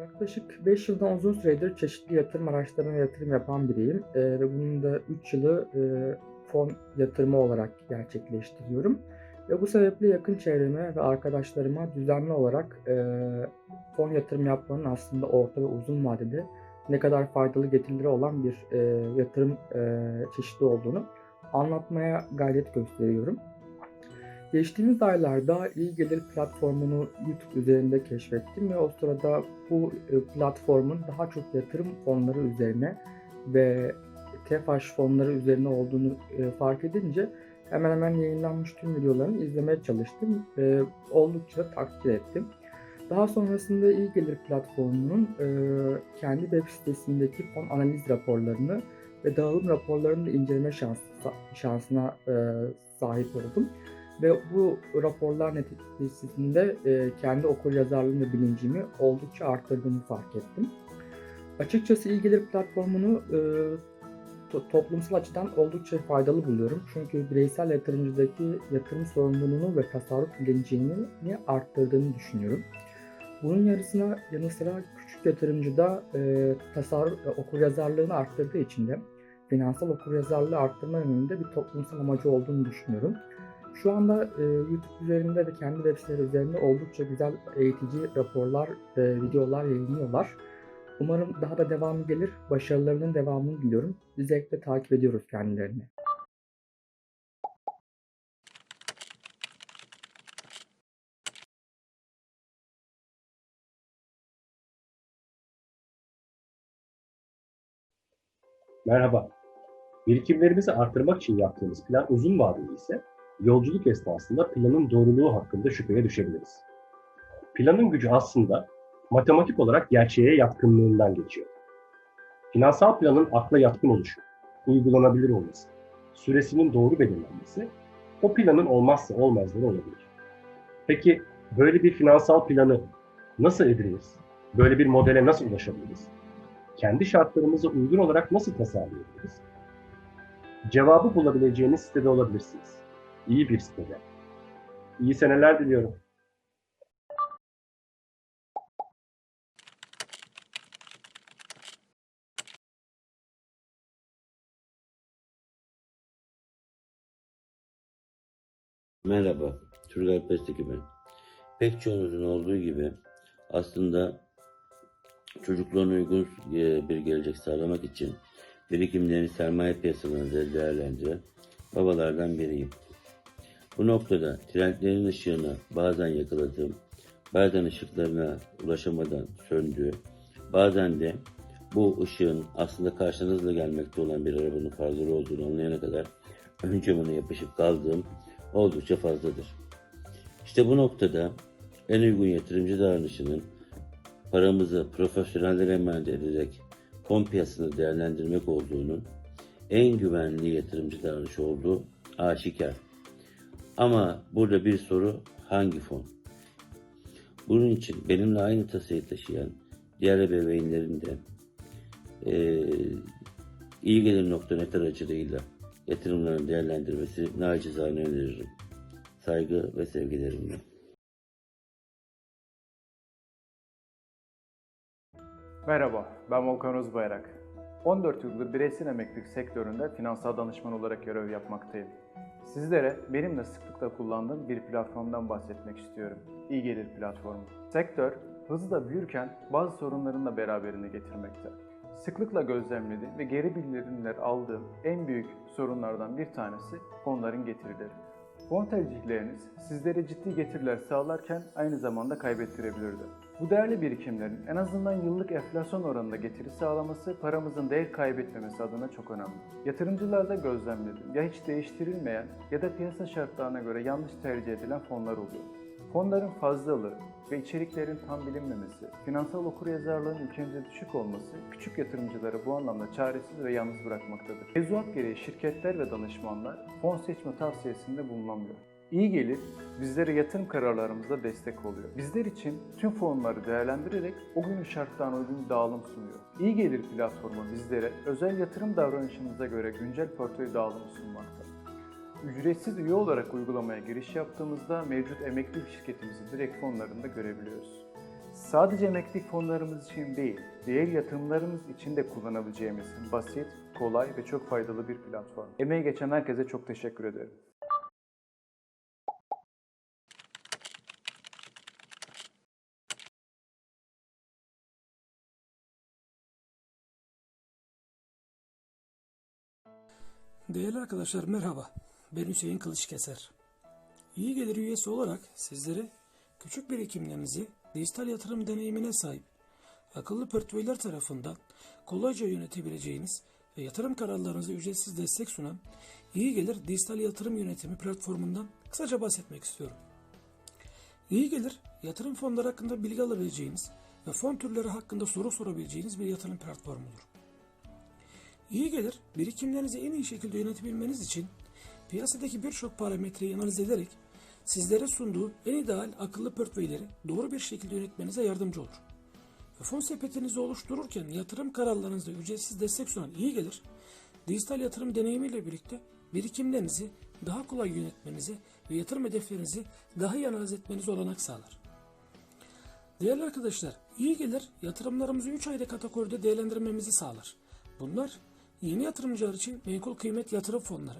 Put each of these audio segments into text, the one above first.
Yaklaşık 5 yıldan uzun süredir çeşitli yatırım araçlarına yatırım yapan biriyim. Eee, ve bunun da 3 yılı eee, fon yatırımı olarak gerçekleştiriyorum. Ve bu sebeple yakın çevreme ve arkadaşlarıma düzenli olarak eee, fon yatırım yapmanın aslında orta ve uzun vadede ne kadar faydalı getirileri olan bir eee, yatırım eee, çeşidi olduğunu anlatmaya gayret gösteriyorum. Geçtiğimiz aylarda iyi gelir platformunu YouTube üzerinde keşfettim ve o sırada bu e, platformun daha çok yatırım fonları üzerine ve TEFAŞ fonları üzerine olduğunu e, fark edince hemen hemen yayınlanmış tüm videolarını izlemeye çalıştım ve oldukça takdir ettim. Daha sonrasında iyi gelir platformunun e, kendi web sitesindeki fon analiz raporlarını ve dağılım raporlarını da inceleme şansı, şansına sahip oldum. Ve bu raporlar neticesinde e, kendi okuryazarlığım ve bilincimi oldukça arttırdığını fark ettim. Açıkçası gelir platformunu e, to- toplumsal açıdan oldukça faydalı buluyorum. Çünkü bireysel yatırımcıdaki yatırım sorumluluğunu ve tasarruf bilincini arttırdığını düşünüyorum. Bunun yarısına yanı sıra küçük yatırımcıda e, tasarruf, e, okuryazarlığını arttırdığı için de finansal okuryazarlığı arttırma yönünde bir toplumsal amacı olduğunu düşünüyorum. Şu anda e, YouTube üzerinde ve kendi web siteleri üzerinde oldukça güzel eğitici raporlar, e, videolar yayınlıyorlar. Umarım daha da devamı gelir. Başarılarının devamını diliyorum. Zevkle takip ediyoruz kendilerini. Merhaba. Birikimlerimizi artırmak için yaptığımız plan uzun vadeli ise yolculuk esnasında planın doğruluğu hakkında şüpheye düşebiliriz. Planın gücü aslında matematik olarak gerçeğe yatkınlığından geçiyor. Finansal planın akla yatkın oluşu, uygulanabilir olması, süresinin doğru belirlenmesi o planın olmazsa olmazları olabilir. Peki böyle bir finansal planı nasıl ediniriz? Böyle bir modele nasıl ulaşabiliriz? kendi şartlarımıza uygun olarak nasıl tasarlayabiliriz? Cevabı bulabileceğiniz sitede olabilirsiniz. İyi bir sitede. İyi seneler diliyorum. Merhaba, Turgay Pesteki ben. Pek çoğunuzun olduğu gibi aslında çocuklarına uygun e, bir gelecek sağlamak için birikimlerini sermaye piyasalarında değerlendiren babalardan biriyim. Bu noktada trendlerin ışığını bazen yakaladığım, bazen ışıklarına ulaşamadan söndüğü, bazen de bu ışığın aslında karşınızla gelmekte olan bir arabanın farları olduğunu anlayana kadar ön camına yapışıp kaldığım oldukça fazladır. İşte bu noktada en uygun yatırımcı davranışının paramızı profesyonellere emanet ederek fon piyasasını değerlendirmek olduğunun en güvenli yatırımcı davranışı olduğu aşikar. Ama burada bir soru hangi fon? Bunun için benimle aynı tasayı taşıyan diğer ebeveynlerin de eee iyi gelir.net aracılığıyla yatırımlarını değerlendirmesi nacizane öneririm. Saygı ve sevgilerimle. Merhaba, ben Volkan Özbayrak. 14 yıldır bireysel emeklilik sektöründe finansal danışman olarak görev yapmaktayım. Sizlere benimle sıklıkla kullandığım bir platformdan bahsetmek istiyorum. İyi Gelir platformu. Sektör hızla büyürken bazı sorunların da beraberinde getirmekte. Sıklıkla gözlemlediğim ve geri bildirimler aldığım en büyük sorunlardan bir tanesi fonların getirileri. Fon tercihleriniz sizlere ciddi getiriler sağlarken aynı zamanda kaybettirebilirdi. Bu değerli birikimlerin en azından yıllık enflasyon oranında getiri sağlaması paramızın değer kaybetmemesi adına çok önemli. Yatırımcılarda gözlemledim ya hiç değiştirilmeyen ya da piyasa şartlarına göre yanlış tercih edilen fonlar oluyor. Fonların fazlalığı ve içeriklerin tam bilinmemesi, finansal okuryazarlığın ülkemizde düşük olması küçük yatırımcıları bu anlamda çaresiz ve yalnız bırakmaktadır. Mevzuat gereği şirketler ve danışmanlar fon seçme tavsiyesinde bulunamıyor. İyi gelir bizlere yatırım kararlarımızda destek oluyor. Bizler için tüm fonları değerlendirerek o günün şartlarına uygun dağılım sunuyor. İyi gelir platformu bizlere özel yatırım davranışımıza göre güncel portföy dağılımı sunmakta. Ücretsiz üye olarak uygulamaya giriş yaptığımızda mevcut emeklilik şirketimizi direkt fonlarında görebiliyoruz. sadece emeklilik fonlarımız için değil, diğer yatırımlarımız için de kullanabileceğimiz basit, kolay ve çok faydalı bir platform. Emeği geçen herkese çok teşekkür ederim. Değerli arkadaşlar merhaba. Ben Hüseyin Kılıçkeser. İyi gelir üyesi olarak sizlere küçük birikimlerinizi dijital yatırım deneyimine sahip akıllı portföyler tarafından kolayca yönetebileceğiniz ve yatırım kararlarınızı ücretsiz destek sunan İyi Gelir Dijital Yatırım Yönetimi platformundan kısaca bahsetmek istiyorum. İyi Gelir, yatırım fonları hakkında bilgi alabileceğiniz ve fon türleri hakkında soru sorabileceğiniz bir yatırım platformudur. İyi gelir, birikimlerinizi en iyi şekilde yönetebilmeniz için piyasadaki birçok parametreyi analiz ederek sizlere sunduğu en ideal akıllı portföyleri doğru bir şekilde yönetmenize yardımcı olur. Ve fon sepetinizi oluştururken yatırım kararlarınızda ücretsiz destek sunan iyi gelir, dijital yatırım deneyimiyle birlikte birikimlerinizi daha kolay yönetmenize ve yatırım hedeflerinizi daha iyi analiz etmenize olanak sağlar. Değerli arkadaşlar, iyi gelir yatırımlarımızı 3 ayrı kategoride değerlendirmemizi sağlar. Bunlar yeni yatırımcılar için menkul kıymet yatırım fonları,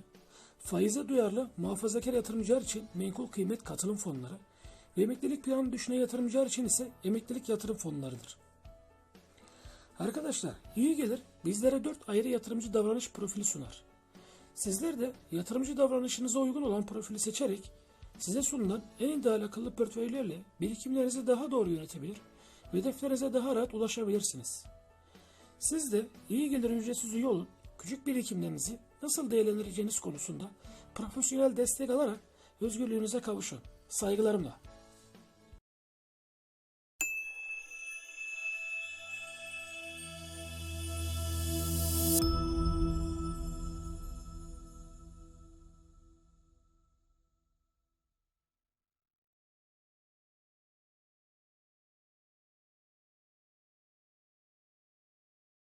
faize duyarlı muhafazakar yatırımcılar için menkul kıymet katılım fonları ve emeklilik planı düşünen yatırımcılar için ise emeklilik yatırım fonlarıdır. Arkadaşlar iyi gelir bizlere 4 ayrı yatırımcı davranış profili sunar. Sizler de yatırımcı davranışınıza uygun olan profili seçerek size sunulan en ideal akıllı portföylerle birikimlerinizi daha doğru yönetebilir ve hedeflerinize daha rahat ulaşabilirsiniz. Siz de iyi gelir ücretsiz üye olun, küçük birikimlerinizi nasıl değerlendireceğiniz konusunda profesyonel destek alarak özgürlüğünüze kavuşun. Saygılarımla.